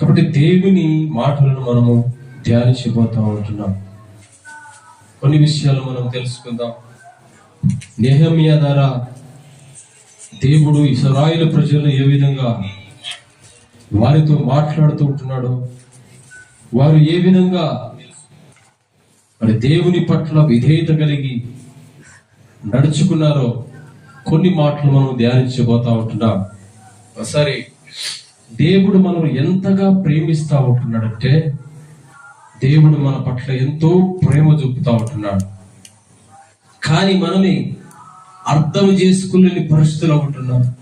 కాబట్టి దేవుని మాటలను మనము ధ్యానించిపోతా ఉంటున్నాం. కొన్ని విషయాలు మనం తెలుసుకుందాం. నేహమియా ద్వారా దేవుడు ఇసరాయిల ప్రజలను ఏ విధంగా వారితో మాట్లాడుతూ ఉంటున్నాడు వారు ఏ విధంగా మరి దేవుని పట్ల విధేయత కలిగి నడుచుకున్నారో కొన్ని మాటలు మనం ధ్యానించబోతా ఉంటున్నాం. సరే దేవుడు మనం ఎంతగా ప్రేమిస్తా ఉంటున్నాడంటే దేవుడు మన పట్ల ఎంతో ప్రేమ చూపుతా ఉంటున్నాడు. కానీ మనమే అర్థం చేసుకునే పరిస్థితిలో ఉంటున్నాం.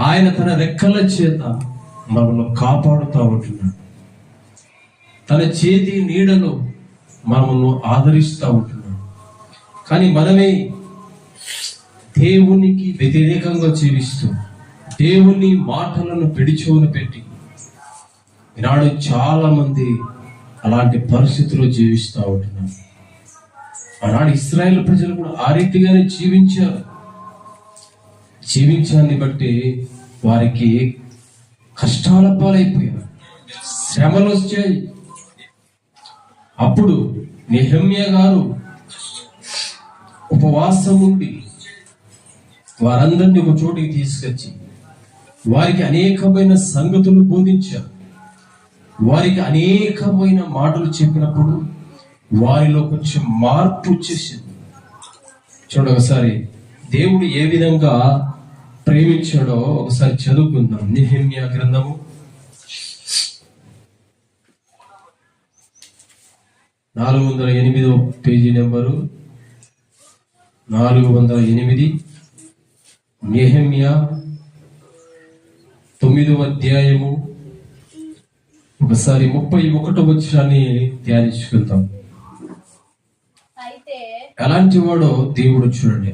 ఆయన తన రెక్కల చేత మనల్ని కాపాడుతూ ఉంటున్నాడు. తన చేతి నీడలో మనల్ని ఆదరిస్తూ ఉంటున్నాడు. కానీ మనమే దేవునికి వ్యతిరేకంగా జీవిస్తూ దేవుని మాటలను పిడిచోలు పెట్టి ఈనాడు చాలా మంది అలాంటి పరిస్థితుల్లో జీవిస్తూ ఉంటున్నారు. ఆనాడు ఇస్రాయేల్ ప్రజలు కూడా ఆ రీతిగానే జీవించారు. జీవించాన్ని బట్టి వారికి కష్టాల పాలైపోయారు. శ్రమలు వచ్చాయి. అప్పుడు నిహమ్య గారు ఉపవాసం ఉండి వారందరినీ ఒక చోటికి తీసుకొచ్చి వారికి అనేకమైన సంగతులు బోధించారు. వారికి అనేకమైన మాటలు చెప్పినప్పుడు వారిలో కొంచెం మార్పు వచ్చేసింది. చూడండి ఒకసారి దేవుడు ఏ విధంగా ప్రేమించాడో ఒకసారి చదువుకుందాం. నిహిమ్య గ్రంథము. నాలుగు వందల ఎనిమిదో పేజీ నెంబరు. నాలుగు వందల ఎనిమిది. నెహమ్య తొమ్మిదవ అధ్యాయము. ఒకసారి ముప్పై ఒకటో వచ్చాన్ని ధ్యానించుకుందాం. ఎలాంటి వాడో దేవుడు చూడండి.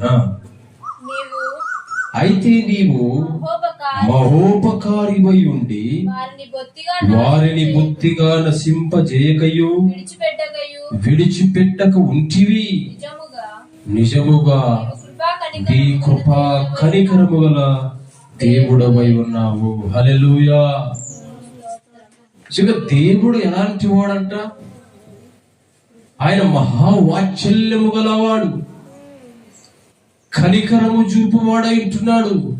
అయితే నీవు మహోపకారి మహోపకారివై ఉండి వారిని బొత్తిగా నశింపజేయకయు. విడిచిపెట్టక ఉంటివి. నిజముగా నీ కృపా కనికరము గల దేవుడవై ఉన్నావు. హలెలుయా ఇక దేవుడు ఎలాంటి వాడంట? ఆయన మహావాత్సల్యము గలవాడు. కనికరము చూపువాడై ఉంటున్నాడు.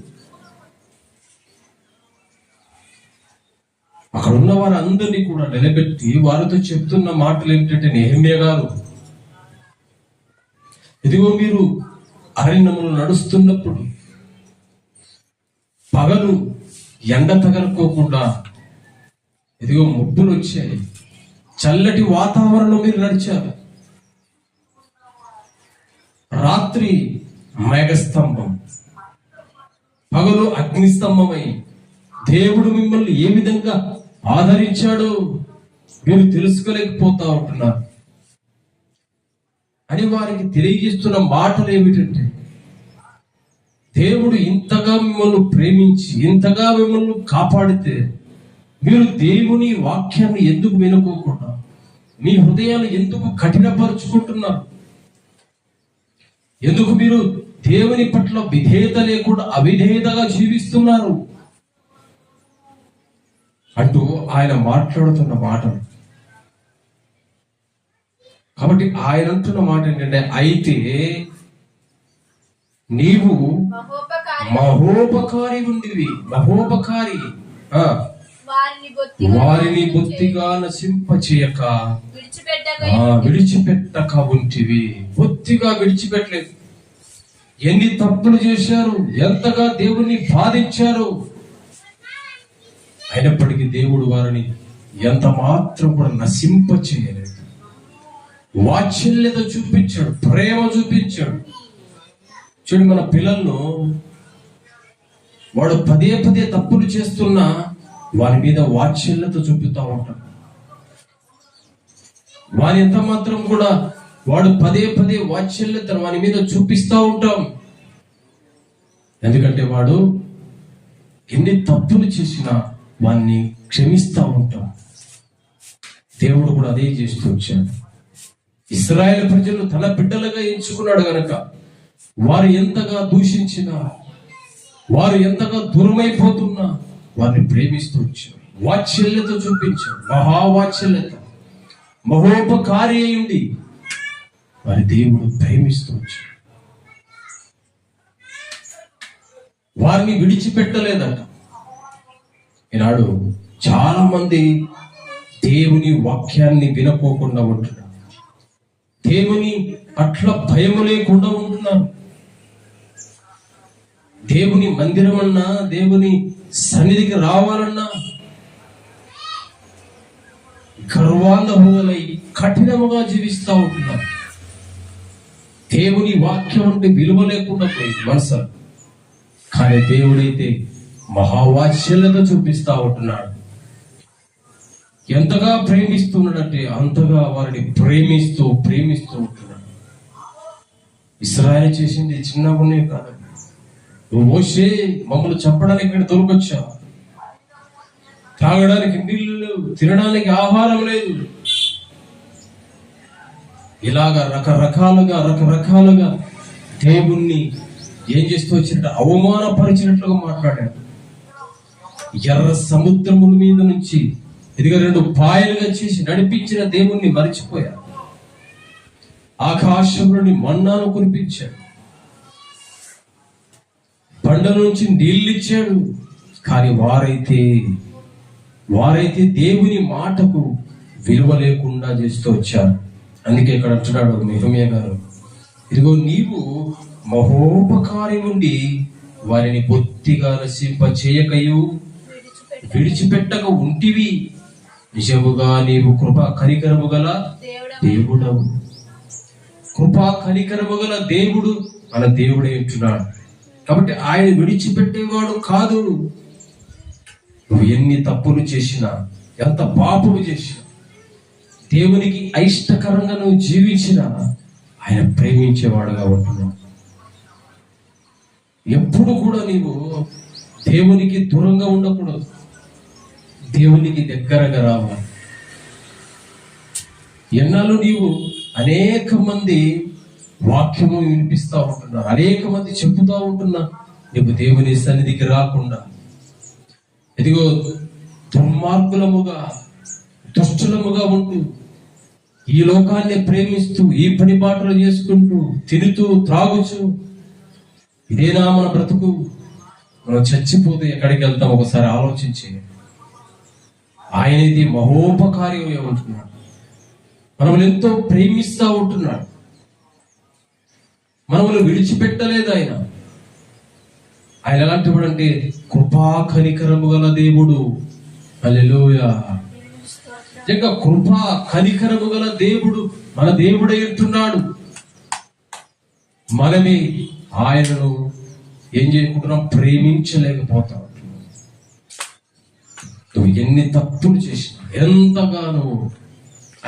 అక్కడ ఉన్న వారందరినీ కూడా నిలబెట్టి వారితో చెప్తున్న మాటలు ఏంటంటే నేహమ్య గారు ఇదిగో మీరు అరణ్యములు నడుస్తున్నప్పుడు పగలు ఎండ తగలుకోకుండా ఇదిగో ముబ్బులు వచ్చాయి. చల్లటి వాతావరణం మీరు నడిచారు. రాత్రి మేఘస్తంభం. పగలు అగ్నిస్తంభమై దేవుడు మిమ్మల్ని ఏ విధంగా ఆదరించాడో మీరు తెలుసుకోలేకపోతా ఉంటున్నారు. అని వారికి తెలియజేస్తున్న మాటలు ఏమిటంటే దేవుడు ఇంతగా మిమ్మల్ని ప్రేమించి ఇంతగా మిమ్మల్ని కాపాడితే మీరు దేవుని వాక్యాన్ని ఎందుకు వినుకోకుండా మీ హృదయాలు ఎందుకు కఠినపరుచుకుంటున్నారు? ఎందుకు మీరు దేవుని పట్ల విధేయత లేకుండా అవిధేయతగా జీవిస్తున్నారు? అంటూ ఆయన మాట్లాడుతున్న మాటలు. కాబట్టి ఆయన అంటున్న మాట ఏంటంటే అయితే నీవు మహోపకారి ఉండివి. మహోపకారి. ఆ, వారిని బొత్తిగా విడిచిపెట్టగయు ఆ, విడిచిపెట్టక ఉంటివి. బొత్తిగా విడిచిపెట్టలేదు. ఎన్ని తప్పులు చేశారు ఎంతగా దేవుణ్ణి బాధించారు. అయినప్పటికీ దేవుడు వారిని ఎంత మాత్రం కూడా నశింప చేయలేదు వాత్సల్యత చూపించాడు ప్రేమ చూపించాడు. చూడు మన పిల్లలను వాడు పదే పదే తప్పులు చేస్తున్నా వారి మీద వాత్సల్యత చూపుతా ఉంటాం వారి ఎంత మాత్రం కూడా వాడు పదే పదే వాత్సల్యత వాని మీద చూపిస్తా ఉంటాం. ఎందుకంటే వాడు ఎన్ని తప్పులు చేసినా వాన్ని క్షమిస్తా ఉంటాం. దేవుడు కూడా అదే చేస్తూ వచ్చాడు. ఇస్రాయేల్ ప్రజలు తన బిడ్డలుగా ఎంచుకున్నాడు గనక. వారు ఎంతగా దూషించినా వారు ఎంతగా దూరమైపోతున్నా వారిని ప్రేమిస్తూ వచ్చాడు వాత్సల్యత చూపించాడు మహావాత్సల్యత. మహోపకారి అయింది వారి దేవుడు ప్రేమిస్తూ వచ్చాడు. వారిని విడిచిపెట్టలేదట. ఈనాడు చాలా మంది దేవుని వాక్యాన్ని వినకోకుండా ఉంటున్నారు. దేవుని అట్ల భయము లేకుండా ఉంటున్నారు. దేవుని మందిరం అన్నా దేవుని సన్నిధికి రావాలన్నా గర్వాంధములై కఠినముగా జీవిస్తూ ఉంటున్నారు దేవుని వాక్యం అంటే విలువ లేకుండా పోయింది మనసు. కానీ దేవుడైతే మహావాత్సల్యత చూపిస్తా ఉంటున్నాడు. ఎంతగా ప్రేమిస్తున్నాడంటే అంతగా వారిని ప్రేమిస్తూ ప్రేమిస్తూ ఉంటున్నాడు. ఇస్రాయల్ చేసింది చిన్నగానే ఉన్నే కాదు నువ్వు మోసే మమ్మల్ని చంపడానికి ఇక్కడ దొరకొచ్చా తాగడానికి నీళ్ళు లేవు తినడానికి ఆహారం లేదు. ఇలాగా రకరకాలుగా రకరకాలుగా దేవుణ్ణి ఏం చేస్తూ వచ్చినట్టు అవమానపరిచినట్లుగా మాట్లాడాడు. ఎర్ర సముద్రముల మీద నుంచి ఇదిగా రెండు పాయలుగా చేసి నడిపించిన దేవుణ్ణి మరిచిపోయారు ఆకాశంలోని మన్నాను కురిపించాడు. బండ నుంచి నీళ్ళు ఇచ్చాడు కానీ వారైతే వారైతే దేవుని మాటకు విలువ లేకుండా చేస్తూ వచ్చారు. అందుకే ఇక్కడ అంటున్నాడు మిహమియ గారు. ఇదిగో నీవు మహోపకారి ఉండి వారిని బొత్తిగా నశింప చేయకయు విడిచిపెట్టక ఉంటివి. నిజముగా నీవు కృప కనికరము గల దేవుడవు. కృపా కనికరము గల దేవుడు మన దేవుడే ఉంటున్నాడు కాబట్టి ఆయన విడిచిపెట్టేవాడు కాదు. నువ్వు ఎన్ని తప్పులు చేసినా ఎంత పాపము చేసినా దేవునికి అయిష్టకరంగా నువ్వు జీవించినా ఆయన ప్రేమించేవాడుగా ఉంటున్నావు. ఎప్పుడు కూడా నీవు దేవునికి దూరంగా ఉండకూడదు. దేవునికి దగ్గరగా రావాలి. ఎన్నాళ్ళు నీవు అనేక మంది వాక్యము వినిపిస్తూ ఉంటున్నారు అనేక మంది చెబుతా ఉంటున్నా. నీవు దేవుని సన్నిధికి రాకుండా. ఇదిగో దుర్మార్గులముగా దుష్టులముగా ఉంటూ ఈ లోకాన్ని ప్రేమిస్తూ ఈ పని పాటలు చేసుకుంటూ తిరుతూ త్రాగుచు ఇదేనా మన బ్రతుకు. మనం చచ్చిపోతే ఎక్కడికి వెళ్తాం? ఒకసారి ఆలోచించి. ఆయన ఇది మహోపకారి ఉంటున్నాడు. మనల్ని ఎంతో ప్రేమిస్తూ ఉంటున్నాడు. మనల్ని విడిచిపెట్టలేదు ఆయన. ఆయన ఎలాంటి వాడు అంటే కృపా కనికరము గల దేవుడు. హల్లెలూయా. నిజంగా కృపా కనికరము గల దేవుడు మన దేవుడై ఉంటున్నాడు మనమే ఆయనను ఏం చేయకుంటున్నాం? ప్రేమించలేకపోతాం. నువ్వు ఎన్ని తప్పులు చేసినా ఎంతగానో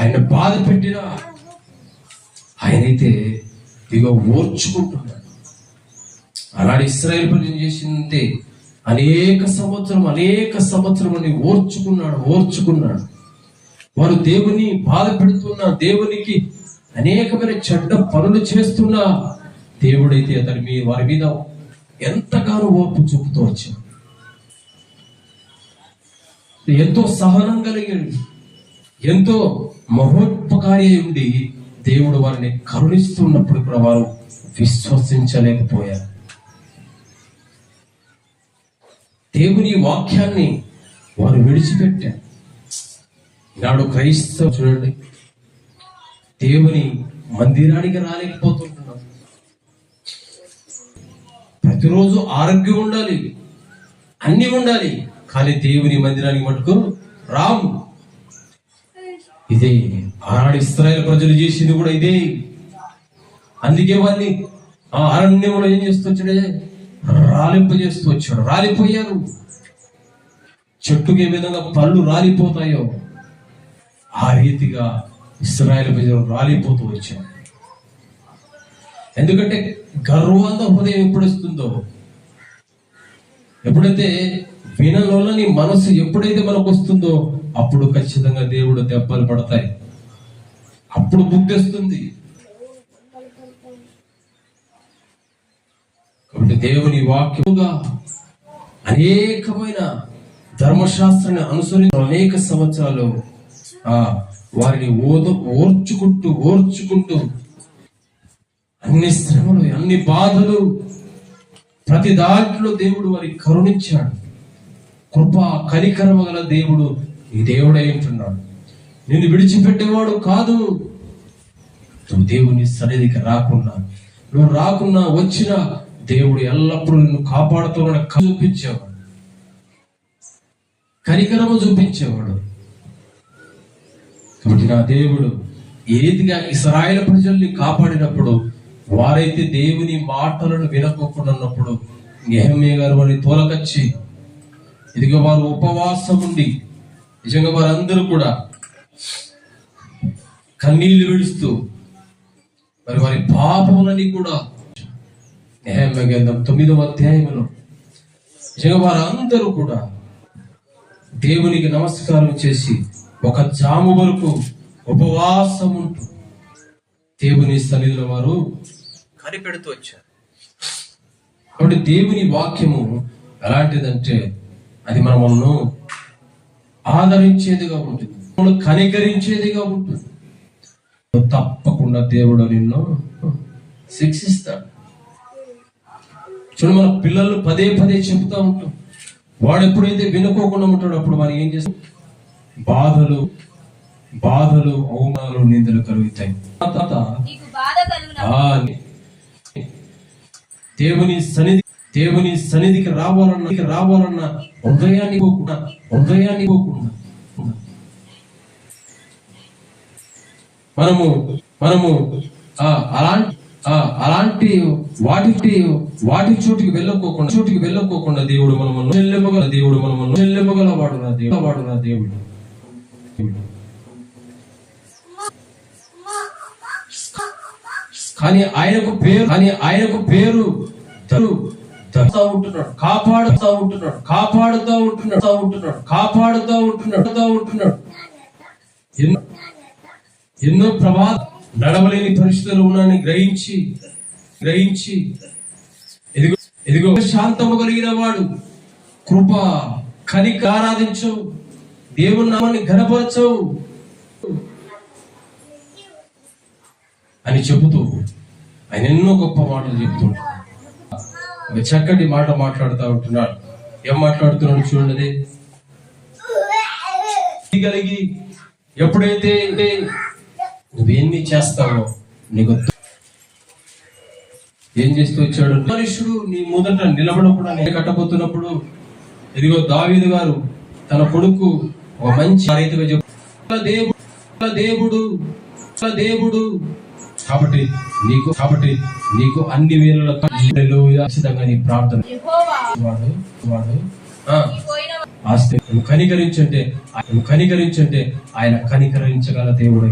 ఆయన బాధ పెట్టినా ఆయనైతే ఇదిగో ఓర్చుకుంటున్నాడు. అలాంటి ఇస్రాయల్ ప్రజలు చేసింది అనేక సంవత్సరం అనేక సంవత్సరం ఓర్చుకున్నాడు ఓర్చుకున్నాడు. వారు దేవుని బాధ పెడుతున్న దేవునికి అనేకమైన చెడ్డ పనులు చేస్తున్న దేవుడైతే అతని మీ వారి మీద ఎంతగానో ఓర్పు చూపుతూ వచ్చాడు. ఎంతో సహనం కలిగి ఎంతో మహోపకారి ఉండి దేవుడు వారిని కరుణిస్తున్నప్పుడు కూడా వారు విశ్వసించలేకపోయారు. దేవుని వాక్యాన్ని వారు విడిచిపెట్టారు. నాడు క్రైస్తవ చూడండి దేవుని మందిరానికి రాలేకపోతుంటున్నాం ప్రతిరోజు ఆరోగ్యం ఉండాలి అన్ని ఉండాలి కానీ దేవుని మందిరానికి మటుకు రాము. ఇదే ఆనాడు ఇస్రాయల్ ప్రజలు చేసింది కూడా ఇదే. అందుకే వాళ్ళని ఆ అరణ్యంలో ఏం చేస్తూ వచ్చాడే? రాలింపు చేస్తూ వచ్చాడు. రాలిపోయారు. చెట్టుకి ఏ విధంగా పళ్ళు రాలిపోతాయో ఆ రీతిగా ఇస్రాయల్ ప్రజలు రాలిపోతూ వచ్చారు. ఎందుకంటే గర్వాంత హృదయం ఎప్పుడొస్తుందో? ఎప్పుడైతే వినలోని మనసు ఎప్పుడైతే మనకు వస్తుందో అప్పుడు ఖచ్చితంగా దేవుడు దెబ్బలు పడతాయి. అప్పుడు బుద్ధిస్తుంది. కాబట్టి దేవుని వాక్యముగా అనేకమైన ధర్మశాస్త్రాన్ని అనుసరించి అనేక సంవత్సరాలు ఆ వారిని ఓద ఓర్చుకుంటూ ఓర్చుకుంటూ అన్ని శ్రమలు అన్ని బాధలు ప్రతి దాంట్లో దేవుడు వారికి కరుణించాడు. కృప కనికరమ గల దేవుడు ఈ దేవుడే ఉంటున్నాడు నిన్ను విడిచిపెట్టేవాడు కాదు. నువ్వు దేవుని సన్నిధికి రాకున్నా నువ్వు రాకున్నా వచ్చినా దేవుడు ఎల్లప్పుడూ నిన్ను కాపాడుతూ చూపించేవాడు. కనికరము చూపించేవాడు. కాబట్టి నా దేవుడు ఏ రీతిగా ప్రజల్ని కాపాడినప్పుడు వారైతే దేవుని మాటలను వినకోకుండా ఉన్నప్పుడు నెహమ్య గారు వారిని తోలకచ్చి ఇదిగో వారు ఉపవాసం ఉండి నిజంగా వారందరూ కూడా కన్నీళ్ళు విడుస్తూ మరి వారి పాపములని కూడా గ్రంథం తొమ్మిదవ అధ్యాయంలో నిజంగా వారందరూ కూడా దేవునికి నమస్కారం చేసి ఒక జాము వరకు ఉపవాసం ఉంటూ దేవుని సన్నిధిలో వారు కనిపెడుతూ వచ్చారు. కాబట్టి దేవుని వాక్యము ఎలాంటిదంటే అది మనమును ఆదరించేదిగా ఉంటుంది. మనల్ని కనికరించేదిగా ఉంటుంది. తప్పకుండా దేవుడు నిన్ను శిక్షిస్తాడు. చూడు మన పిల్లలు పదే పదే చెబుతా ఉంటాం. వాడు ఎప్పుడైతే వినుకోకుండా ఉంటాడో అప్పుడు వారు ఏం చేస్తారు బాధలు బాధలు అవమానాలు నిందలు కలుగుతాయి. దేవుని సన్నిధి దేవుని సన్నిధికి రావాలన్న రావాలన్న హృదయాన్ని పోకుండా హృదయాన్ని పోకుండా మనము మనము అలాంటి అలాంటి వాటి వాటి చోటికి వెళ్ళకోకుండా చోటికి వెళ్ళకోకుండా దేవుడు మనము చెల్లెమ్మగల దేవుడు మనము చెల్లెమ్మగల వాడు నా దేవుడు. వాడు నా దేవుడు. కానీ ఆయనకు పేరు కానీ ఆయనకు పేరు ఉంటున్నాడు. కాపాడుతూ ఉంటున్నాడు. కాపాడుతూ ఉంటున్నాడు. ఉంటున్నాడు. కాపాడుతూ ఉంటున్నాడు. ఉంటున్నాడు ఎన్నో ఎన్నో ప్రమాద నడవలేని పరిస్థితులు ఉన్నాయని గ్రహించి గ్రహించి ఎదిగో ఎదిగో శాంతము కలిగిన వాడు. కృప కనిక ఆరాధించు. దేవుని నామాన్ని ఘనపరచవు అని చెబుతూ ఆయన ఎన్నో గొప్ప మాటలు చెప్తుంటాడు చక్కటి మాట మాట్లాడుతూ ఉంటున్నాడు. ఏం మాట్లాడుతున్నాడు చూడండి. కలిగి ఎప్పుడైతే నువ్వేమి చేస్తావో నీకు ఏం చేస్తూ వచ్చాడు? మనుషుడు నీ మొదట నిలబడకుండా నేను కట్టబోతున్నప్పుడు ఇదిగో దావీదు గారు తన కొడుకు ఒక మంచి రైతుగా చెప్పు దేవుడు దేవుడు దేవుడు. కాబట్టి నీకు కాబట్టి నీకు అన్ని వేళల ఖచ్చితంగా నీ ప్రార్థన. వాడు వాడు. ఆస్తి కనికరించంటే నువ్వు కనికరించంటే ఆయన కనికరించగల దేవుడు